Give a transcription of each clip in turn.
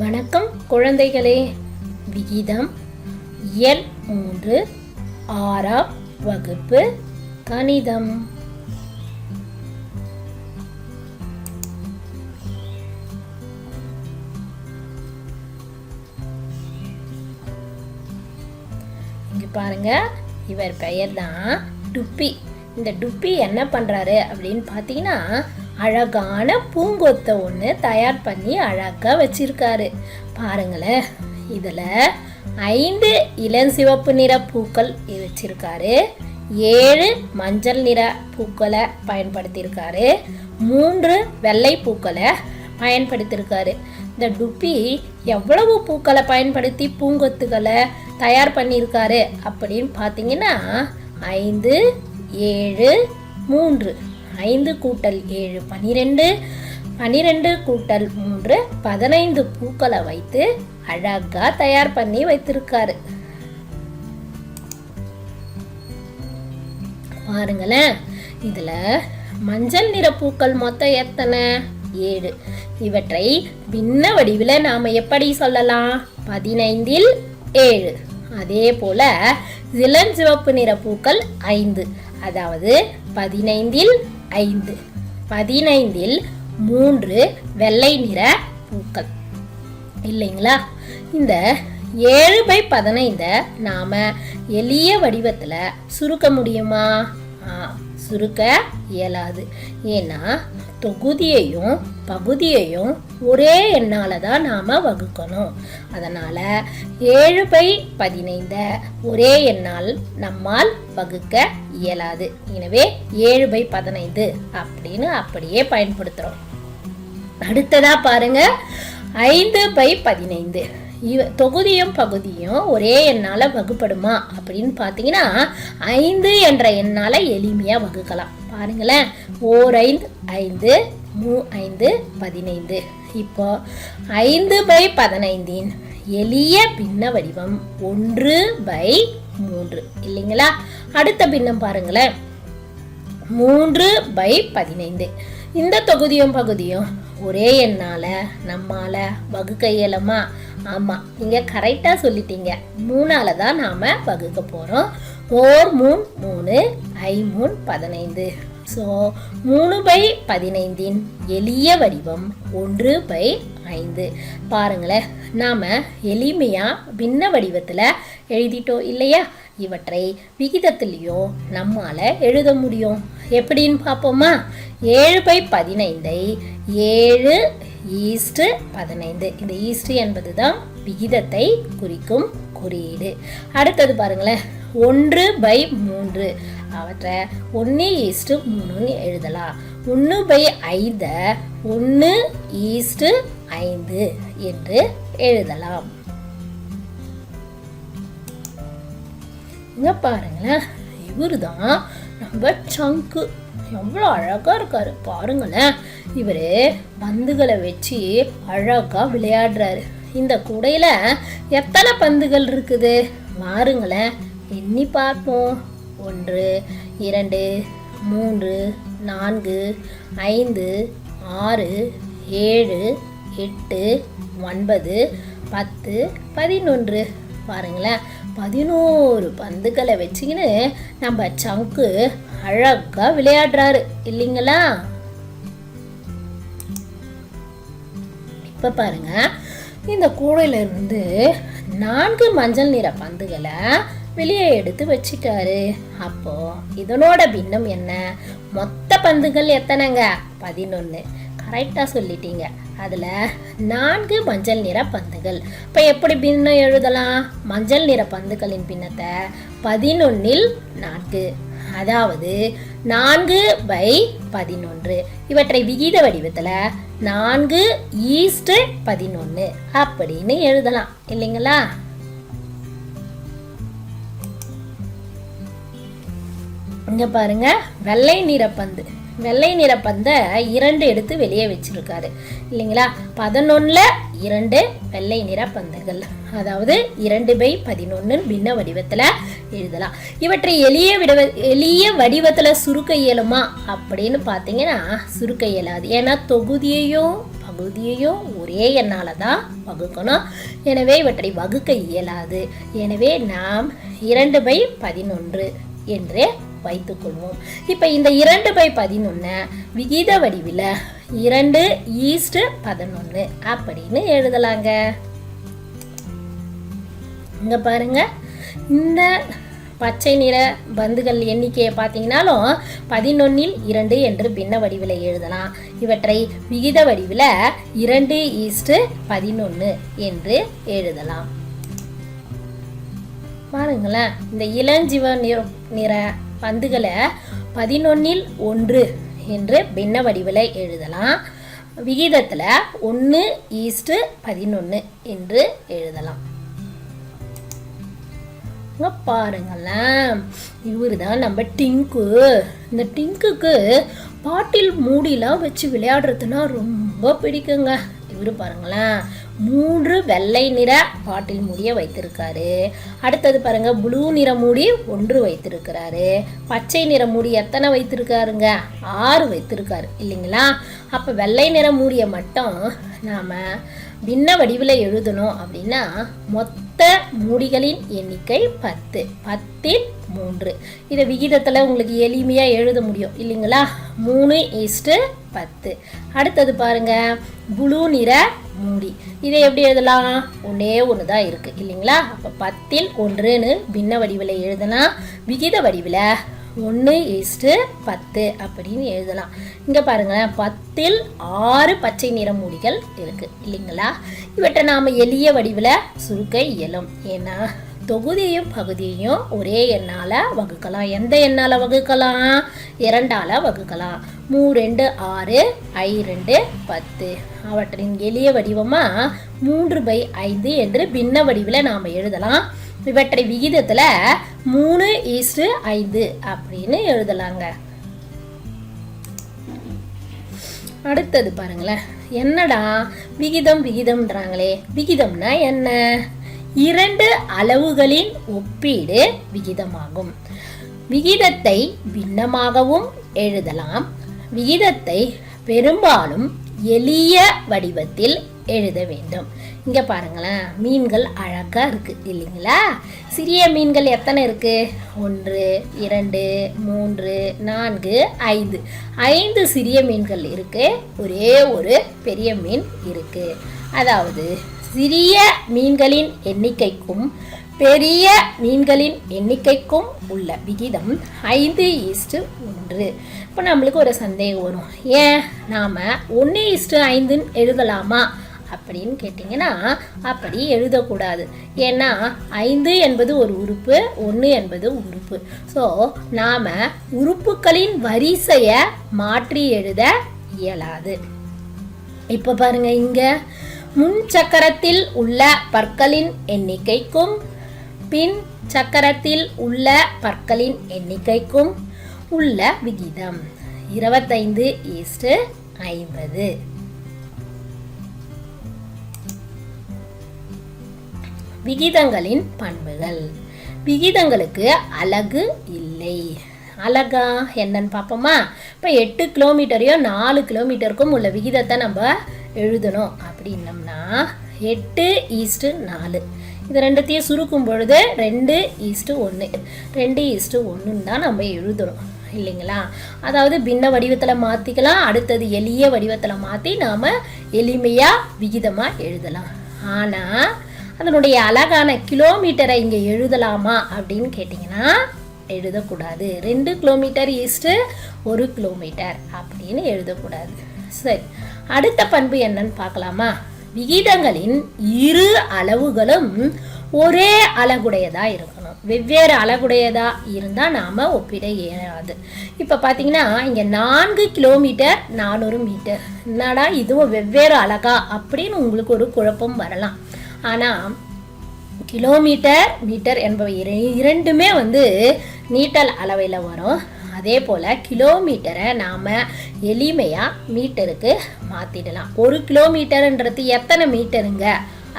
வணக்கம் குழந்தைகளே. விகிதம் இயல் மூன்று ஆறாம் வகுப்பு கணிதம். இங்க பாருங்க இவர் பெயர் தான் டுப்பி. இந்த டுப்பி என்ன பண்றாரு அப்படின்னு பார்த்தீங்கன்னா அழகான பூங்கொத்தை ஒன்று தயார் பண்ணி அழகா வச்சிருக்காரு. பாருங்களேன் இதில் ஐந்து இளஞ்சிவப்பு நிற பூக்கள் வச்சிருக்காரு. ஏழு மஞ்சள் நிற பூக்களை பயன்படுத்தியிருக்காரு. மூன்று வெள்ளை பூக்களை பயன்படுத்தியிருக்காரு. இந்த டுப்பி எவ்வளவு பூக்களை பயன்படுத்தி பூங்கொத்துகளை தயார் பண்ணியிருக்காரு அப்படின்னு பார்த்தீங்கன்னா ஐந்து ஏழு மூன்று ஐந்து கூட்டல் ஏழு பனிரெண்டு பனிரெண்டு கூட்டல் மூன்று பதினைந்து பூக்களை வைத்து அழகாக தயார் பண்ணி வைத்திருக்காரு. பாருங்களேன் இதில் மஞ்சள் நிற பூக்கள் மொத்தம் எத்தனை? ஏழு. இவற்றை பின்ன வடிவில் நாம் எப்படி சொல்லலாம்? பதினைந்தில் ஏழு. அதே போல இளஞ்சிவப்பு நிற பூக்கள் ஐந்து. அதாவது பதினைந்தில் ஐந்து. பதினைந்தில் மூன்று வெள்ளை நிற பூக்கள். இல்லைங்களா? இந்த ஏழு பை பதினைந்த நாம எளிய வடிவத்தில் சுருக்க முடியுமா? ஆ, சுருக்க இயலாது. ஏன்னா தொகுதியையும் பகுதியையும் ஒரே எண்ணால் தான் நாம் வகுக்கணும். அதனால் ஏழு பை பதினைந்த ஒரே எண்ணால் நம்மால் வகுக்க இயலாது. எனவே ஏழு பை பதினைந்து அப்படின்னு அப்படியே பயன்படுத்துகிறோம் அடுத்ததாக பாருங்க ஐந்து பை பதினைந்து. இவ தொகுதியும் பகுதியும் ஒரே எண்ணால் வகுப்படுமா? அப்படின்னு பார்த்தீங்கன்னா ஐந்து என்ற எண்ணால் எளிமையாக வகுக்கலாம். பாருங்களேன். ஓர் ஐந்து ஐந்து மூ ஐந்து பதினைந்து. இப்போ ஐந்து பை பதினைந்தின் எளிய பின்ன வடிவம் ஒன்று பை மூன்று. இல்லைங்களா? அடுத்த பின்னம் பாருங்களேன். மூன்று பை பதினைந்து. இந்த தொகுதியும் பகுதியும் ஒரே எண்ணால் நம்மால வகுக்க இயலுமா? ஆமாம் நீங்கள் கரெக்டாக சொல்லிட்டீங்க. மூணால் தான் நாம் வகுக்க போகிறோம் ஓர் மூணு மூணு ஐ மூணு பதினைந்து. ஸோ மூணு பை பதினைந்தின் எளிய வடிவம் ஒன்று பை ஐந்து. பாருங்களேன் நாம் எளிமையாக பின்ன வடிவத்தில் எழுதிட்டோம் இல்லையா? இவற்றை விகிதத்திலையும் நம்மால் எழுத முடியும். எப்படின்னு பார்ப்போமா? ஏழு பை பதினைந்தை ஏழு ஈஸ்ட் பதினைந்து. இந்த ஈஸ்ட் என்பது தான் விகிதத்தை குறிக்கும் குறியீடு. அடுத்தது பாருங்களேன். ஒன்று பை மூன்று. அவற்றை ஒன்று ஈஸ்ட் மூணுன்னு எழுதலாம். ஒன்று பை ஐந்தை ஒன்று ஈஸ்ட் ஐந்து என்று எழுதலாம். இங்கே பாருங்களேன். இவரு தான் நம்ம சங்கு. எவ்வளோ அழகாக இருக்காரு. பாருங்களேன். இவர் பந்துகளை வச்சு அழகாக விளையாடுறாரு. இந்த கூடையில் எத்தனை பந்துகள் இருக்குது? பாருங்களேன் எண்ணி பார்ப்போம். ஒன்று இரண்டு மூன்று நான்கு ஐந்து ஆறு ஏழு எட்டு ஒன்பது பத்து பதினொன்று. பாருங்களேன் பதினோரு பந்துகளை வச்சுக்கின்னு நம்ம சங்கு அழகாக விளையாடுறாரு. இல்லைங்களா? இப்போ பாருங்க. இந்த கூடையிலிருந்து நான்கு மஞ்சள் நிற பந்துகளை வெளியே எடுத்து வச்சிட்டாரு. அப்போ இதனோட பின்னம் என்ன? மொத்த பந்துகள் எத்தனைங்க? பதினொன்று கரெக்டாக சொல்லிட்டீங்க. அதில் நான்கு மஞ்சள் நிற பந்துகள். இப்போ எப்படி பின்னம் எழுதலாம்? மஞ்சள் நிற பந்துகளின் பின்னத்தை பதினொன்னில் நான்கு. அதாவது நான்கு பை பதினொன்று. இவற்றை விகித வடிவத்தில் நான்கு ஈஸ்ட் பதினொன்று அப்படின்னு எழுதலாம். இல்லைங்களா? இங்க பாருங்க வெள்ளை நிறப்பந்து வெள்ளை நிறப்பந்தை இரண்டு எடுத்து வெளியே வச்சிருக்காரு. இல்லைங்களா? பதினொன்னுல இரண்டு வெள்ளை நிற பந்துகள். அதாவது இரண்டு பை பதினொன்னு பின்ன வடிவத்தில் எழுதலாம். இவற்றை எளிய விடவ எளிய வடிவத்தில் சுருக்க இயலுமா? அப்படின்னு பார்த்தீங்கன்னா சுருக்க இயலாது. ஏன்னா தொகுதியையும் பகுதியையும் ஒரே எண்ணால் தான் வகுக்கணும். எனவே இவற்றை வகுக்க இயலாது. எனவே நாம் இரண்டு பை பதினொன்று என்று வைத்துக்கொள்வோம். இப்போ இந்த இரண்டு பை பதினொன்று விகித வடிவில் இரண்டு ஈஸ்ட் பதினொன்று அப்படின்னு எழுதலாங்க. இங்க பாருங்க. இந்த பச்சை நிற பந்துகள் எண்ணிக்கையை பார்த்தீங்கன்னாலும் பதினொன்னில் இரண்டு என்று பின்ன வடிவில் எழுதலாம். இவற்றை விகித வடிவில் இரண்டு ஈஸ்ட்டு பதினொன்று என்று எழுதலாம். பாருங்களேன். இந்த இளஞ்சிவ நிற நிற பந்துகளை பதினொன்னில் ஒன்று என்று பின்ன வடிவில் எழுதலாம். விகிதத்தில் ஒன்று ஈஸ்ட்டு பதினொன்று என்று எழுதலாம். பாருங்களேன். இவர் தான் நம்ம டிங்கு. இந்த டிங்குக்கு பாட்டில் மூடிலாம் வச்சு விளையாடுறதுன்னா ரொம்ப பிடிக்குங்க. இவரு பாருங்களேன். மூன்று வெள்ளை நிற பாட்டில் மூடிய வைத்திருக்காரு. அடுத்தது பாருங்க ப்ளூ நிற மூடி ஒன்று வைத்திருக்கிறாரு. பச்சை நிற மூடி எத்தனை வைத்திருக்காருங்க? ஆறு வைத்திருக்காரு இல்லைங்களா? அப்போ வெள்ளை நிற மூடியை மட்டும் நாம் பின்ன வடிவில் எழுதணும் அப்படின்னா மொத்த மூடிகளின் எண்ணிக்கை பத்து. பத்தில் மூன்று. இதை விகிதத்தில் உங்களுக்கு எளிமையாக எழுத முடியும். இல்லைங்களா? மூணு ஈஸ்ட்டு பத்து. அடுத்தது பாருங்க. புளு நிற மூடி. இதை எப்படி எழுதலாம்? ஒன்றே ஒன்று தான் இருக்குது இல்லைங்களா? அப்போ பத்தில் ஒன்றுன்னு பின்ன வடிவில் எழுதுனா விகித வடிவில் ஒன்று ஈஸ்ட்டு பத்து அப்படின்னு எழுதலாம். இங்கே பாருங்களேன் பத்தில் ஆறு பச்சை நிற மூடிகள் இருக்குது இல்லைங்களா? இவற்றை நாம் எளிய வடிவில் சுருக்க இயலும். ஏன்னா தொகுதியும் பகுதியையும் ஒரே எண்ணால் வகுக்கலாம். எந்த எண்ணால் வகுக்கலாம்? இரண்டால் வகுக்கலாம். மூ ரெண்டு ஆறு ஐ ரெண்டு பத்து. அவற்றின் எளிய வடிவமாக மூன்று பை ஐந்து என்று பின்ன வடிவில் நாம் எழுதலாம். இவற்றை விகிதத்தில் மூணு ஈஸ்டு ஐந்து அப்படின்னு எழுதலாங்க. அடுத்தது பாருங்களேன். என்னடா? விகிதம் விகிதம்ன்றாங்களே. விகிதம்னா என்ன? இரண்டு அளவுகளின் ஒப்பீடு விகிதமாகும். விகிதத்தை பின்னமாகவும் எழுதலாம். விகிதத்தை பெரும்பாலும் எளிய வடிவத்தில் எழுத வேண்டும். இங்கே பாருங்களேன் மீன்கள் அழகாக இருக்குது இல்லைங்களா? சிறிய மீன்கள் எத்தனை இருக்குது ஒன்று இரண்டு மூன்று நான்கு ஐந்து. ஐந்து சிறிய மீன்கள் இருக்குது ஒரே ஒரு பெரிய மீன் இருக்குது அதாவது சிறிய மீன்களின் எண்ணிக்கைக்கும் பெரிய மீன்களின் எண்ணிக்கைக்கும் உள்ள விகிதம் ஐந்து ஈஸ்ட்டு ஒன்று. இப்போ நம்மளுக்கு ஒரு சந்தேகம் வரும். ஏன் நாம் ஒன்று ஈஸ்ட்டு ஐந்துன்னு எழுதலாமா? அப்படின்னு கேட்டிங்கன்னா அப்படி எழுதக்கூடாது. ஏன்னா ஐந்து என்பது ஒரு உறுப்பு ஒன்று என்பது உறுப்பு. ஸோ நாம் உறுப்புகளின் வரிசையை மாற்றி எழுத இயலாது. இப்போ பாருங்க இங்கே. முன் சக்கரத்தில் உள்ள பற்களின் எண்ணிக்கைக்கும் பின் சக்கரத்தில் உள்ள பற்களின் எண்ணிக்கைக்கும் உள்ள விகிதம். இருபத்தைந்து ஈஸ்டு ஐம்பது. விகிதங்களின் பண்புகள். விகிதங்களுக்கு அழகு இல்லை. அழகா என்னன்னு பார்ப்போமா? இப்போ எட்டு கிலோமீட்டரையும் நாலு கிலோமீட்டருக்கும் உள்ள விகிதத்தை நம்ம எழுதணும். அப்படின்னம்னா எட்டு ஈஸ்ட்டு நாலு. இது ரெண்டுத்தையும் சுருக்கும் பொழுது ரெண்டு ஈஸ்ட்டு ஒன்று ரெண்டு ஈஸ்ட்டு ஒன்றுன்னு தான் நம்ம எழுதணும். இல்லைங்களா? அதாவது பின்ன வடிவத்தில் மாற்றிக்கலாம் அடுத்தது எளிய வடிவத்தில் மாற்றி நாம் எளிமையாக விகிதமாக எழுதலாம். ஆனால் அதனுடைய அழகான கிலோமீட்டரை இங்கே எழுதலாமா அப்படின்னு கேட்டிங்கன்னா எழுதக்கூடாது. ரெண்டு கிலோமீட்டர் ஈஸ்ட்டு ஒரு கிலோமீட்டர் அப்படின்னு எழுதக்கூடாது. சரி அடுத்த பண்பு என்னன்னு பார்க்கலாமா? விகிதங்களின் இரு அளவுகளும் ஒரே அழகுடையதாக இருக்கணும். வெவ்வேறு அழகுடையதாக இருந்தால் நாம் ஒப்பிட இயலாது. இப்போ பார்த்தீங்கன்னா இங்கே நான்கு கிலோமீட்டர் நானூறு மீட்டர் என்னடா இதுவும் வெவ்வேறு அழகா அப்படின்னு உங்களுக்கு ஒரு குழப்பம் வரலாம். ஆனால் கிலோமீட்டர் மீட்டர் என்பவை இரண்டுமே வந்து நீட்டல் அளவில் வரும். அதே போல் கிலோமீட்டரை நாம் எளிமையாக மீட்டருக்கு மாற்றிடலாம் ஒரு கிலோமீட்டருன்றது எத்தனை மீட்டருங்க?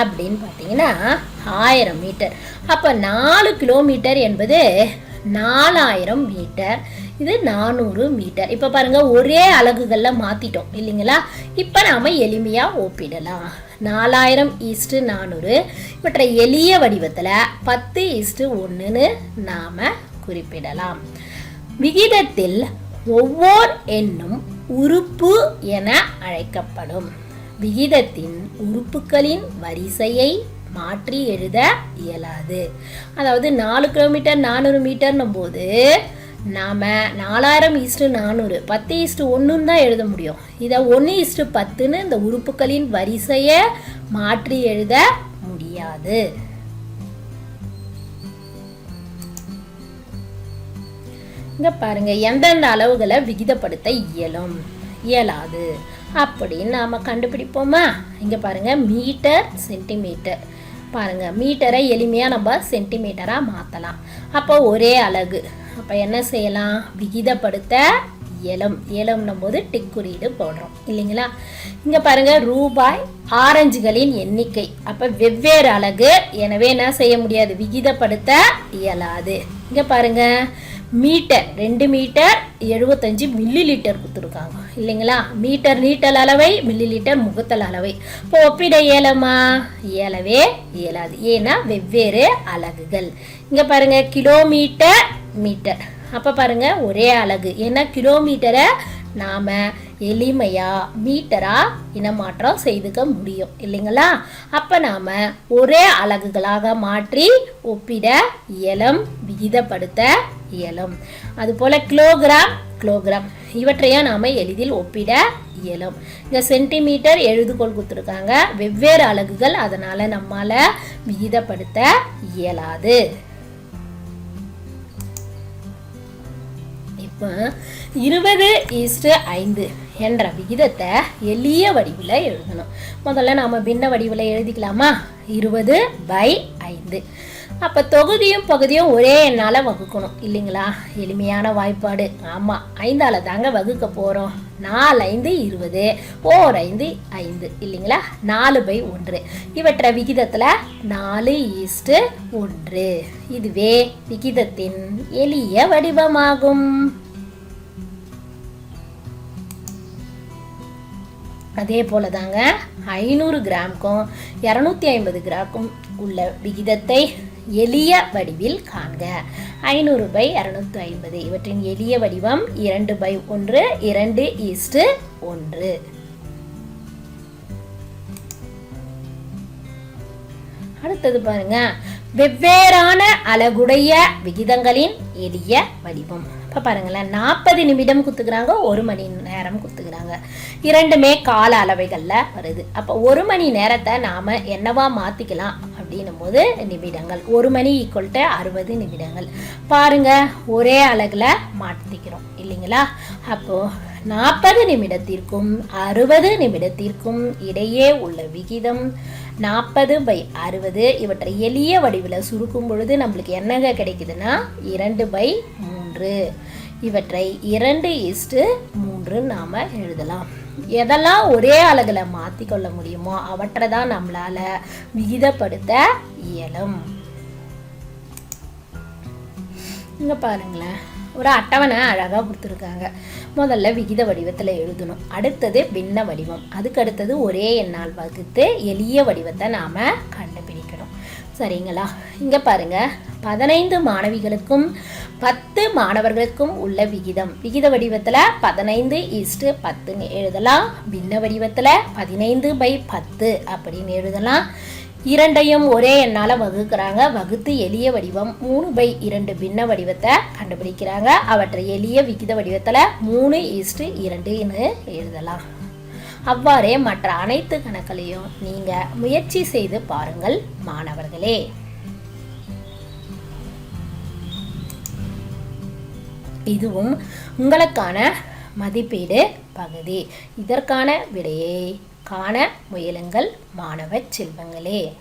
அப்படின்னு பார்த்தீங்கன்னா ஆயிரம் மீட்டர். அப்போ நாலு கிலோமீட்டர் என்பது நாலாயிரம் மீட்டர். இது நானூறு மீட்டர். இப்போ பாருங்க ஒரே அலகுகளில் மாற்றிட்டோம் இல்லைங்களா? இப்போ நாம் எளிமையாக ஒப்பிடலாம். நாலாயிரம் ஈஸ்ட்டு நானூறு. இவற்றை எளிய வடிவத்தில் பத்து ஈஸ்ட்டு ஒன்றுன்னு நாம் குறிப்பிடலாம். விகிதத்தில் ஒவ்வொரு எண்ணும் உறுப்பு என அழைக்கப்படும். விகிதத்தின் உறுப்புகளின் வரிசையை மாற்றி எழுத இயலாது. அதாவது நாலு கிலோமீட்டர் நானூறு மீட்டர்னும் போது நாம் நாலாயிரம் ஈஸ்ட்டு நானூறு பத்து ஈஸ்ட்டு ஒன்றுன்னு தான் எழுத முடியும். இதை ஒன்று ஈஸ்ட்டு பத்துன்னு இந்த உறுப்புகளின் வரிசையை மாற்றி எழுத முடியாது. இங்கே பாருங்க எந்தெந்த அளவுகளை விகிதப்படுத்த இயலும்? இயலாது. அப்படின்னு நாம் கண்டுபிடிப்போமா? இங்கே பாருங்க மீட்டர் சென்டிமீட்டர். பாருங்கள் மீட்டரை எளிமையாக நம்ம சென்டிமீட்டராக மாற்றலாம் அப்போ ஒரே அழகு அப்போ என்ன செய்யலாம்? விகிதப்படுத்த ஏலம். ஏலம்னும் போது டிக் குறியீடு போடுறோம். இல்லைங்களா? இங்கே பாருங்க ரூபாய் ஆரஞ்சுகளின் எண்ணிக்கை. அப்போ வெவ்வேறு அலகு. எனவே என்ன செய்ய முடியாது? விகிதப்படுத்த இயலாது. இங்கே பாருங்கள் மீட்டர். ரெண்டு மீட்டர் எழுபத்தஞ்சு மில்லி லிட்டர் கொடுத்துருக்காங்க. இல்லைங்களா? மீட்டர் நீட்டல் அளவை மில்லி லிட்டர் முகத்தல் அளவை. இப்போ ஒப்பிட இயலமா இயலவே இயலாது ஏன்னா வெவ்வேறு அலகுகள். இங்கே பாருங்கள் கிலோமீட்டர் மீட்டர் அப்போ பாருங்க ஒரே அலகு. ஏன்னா கிலோமீட்டரை நாம் எளிமையாக மீட்டராக இனமாற்றம் செய்துக்க முடியும். இல்லைங்களா? அப்போ நாம் ஒரே அலகுகளாக மாற்றி ஒப்பிட இயலும் விகிதப்படுத்த இயலும். அதுபோல் கிலோகிராம் கிலோகிராம் இவற்றையும் நாம் எளிதில் ஒப்பிட இயலும். இங்கே சென்டிமீட்டர் எழுதுகோள் கொடுத்துருக்காங்க. வெவ்வேறு அலகுகள் அதனால் நம்மால் விகிதப்படுத்த இயலாது. இருபது ஈஸ்டு ஐந்து என்ற விகிதத்தை எளிய வடிவில் எழுதணும். முதல்ல நாம் பின்ன வடிவில் எழுதிக்கலாமா? இருபது பை ஐந்து. அப்போ தொகுதியும் பகுதியும் ஒரே எண்ணால் வகுக்கணும். இல்லைங்களா? எளிமையான வாய்ப்பாடு. ஆமாம் ஐந்தால் தாங்க வகுக்க போகிறோம் நாலு ஐந்து இருபது ஓர் ஐந்து ஐந்து. இல்லைங்களா? நாலு பை ஒன்று. இவற்றை விகிதத்தில் நாலு ஈஸ்ட்டு ஒன்று. இதுவே விகிதத்தின் எளிய வடிவமாகும். அதே போல தாங்க ஐநூறு கிராமுக்கும் இரநூத்தி ஐம்பது கிராமுக்கும் உள்ள விகிதத்தை எளிய வடிவில் காண்க. ஐநூறு பை இரநூத்தி ஐம்பது இவற்றின் எளிய வடிவம் இரண்டு பை ஒன்று இரண்டு ஈஸ்டு ஒன்று. அடுத்தது பாருங்க வெவ்வேறான அழகுடைய விகிதங்களின் எளிய வடிவம். இப்போ பாருங்களேன் நாற்பது நிமிடம் குத்துக்கிறாங்க ஒரு மணி நேரம் குத்துக்கிறாங்க. இரண்டுமே கால அளவைகளில் வருது. அப்போ ஒரு மணி நேரத்தை நாம் என்னவா மாற்றிக்கலாம் அப்படின்னும் போது நிமிடங்கள். ஒரு மணி ஈக்குவல் டு அறுபது நிமிடங்கள். பாருங்க ஒரே அழகில் மாற்றிக்கிறோம் இல்லைங்களா? அப்போது நாற்பது நிமிடத்திற்கும் அறுபது நிமிடத்திற்கும் இடையே உள்ள விகிதம் நாற்பது பை அறுபது. இவற்றை எளிய வடிவில் சுருக்கும் பொழுது நம்மளுக்கு என்னங்க கிடைக்குதுன்னா இரண்டு பை மூன்று. இவற்றை இரண்டு இஸ்டு மூன்று நாம் எழுதலாம். எதெல்லாம் ஒரே அழகில் மாற்றி கொள்ள முடியுமோ அவற்றை தான் நம்மளால் விகிதப்படுத்த இயலும். இங்கே பாருங்களேன். ஒரு அட்டவணை அழகாக கொடுத்துருக்காங்க. முதல்ல விகித வடிவத்தில் எழுதணும். அடுத்தது பின்ன வடிவம். அதுக்கு அடுத்தது ஒரே எண்ணால் வகுத்து எளிய வடிவத்தை நாம் கண்டுபிடிக்கணும் சரிங்களா? இங்கே பாருங்க. பதினைந்து மாணவிகளுக்கும் பத்து மாணவர்களுக்கும் உள்ள விகிதம். விகித வடிவத்தில் பதினைந்து ஈஸ்ட்டு பத்துன்னு எழுதலாம். பின்ன வடிவத்தில் பதினைந்து பை பத்து அப்படின்னு எழுதலாம். இரண்டையும் ஒரே எண்ணால் வகுக்கிறாங்க. வகுத்து எளிய வடிவம் மூணு பை இரண்டு பின்ன வடிவத்தை கண்டுபிடிக்கிறாங்க. அவற்றை எளிய விகித வடிவத்தில் மூணு ஈஸ்ட்டு இரண்டுன்னு எழுதலாம். அவ்வாறே மற்ற அனைத்து கணக்களையும் நீங்கள் முயற்சி செய்து பாருங்கள் மாணவர்களே. இதுவும் உங்களுக்கான மதிப்பீடு பகுதி. இதற்கான விடையை காண முயலுங்கள் மாணவ செல்வங்களே.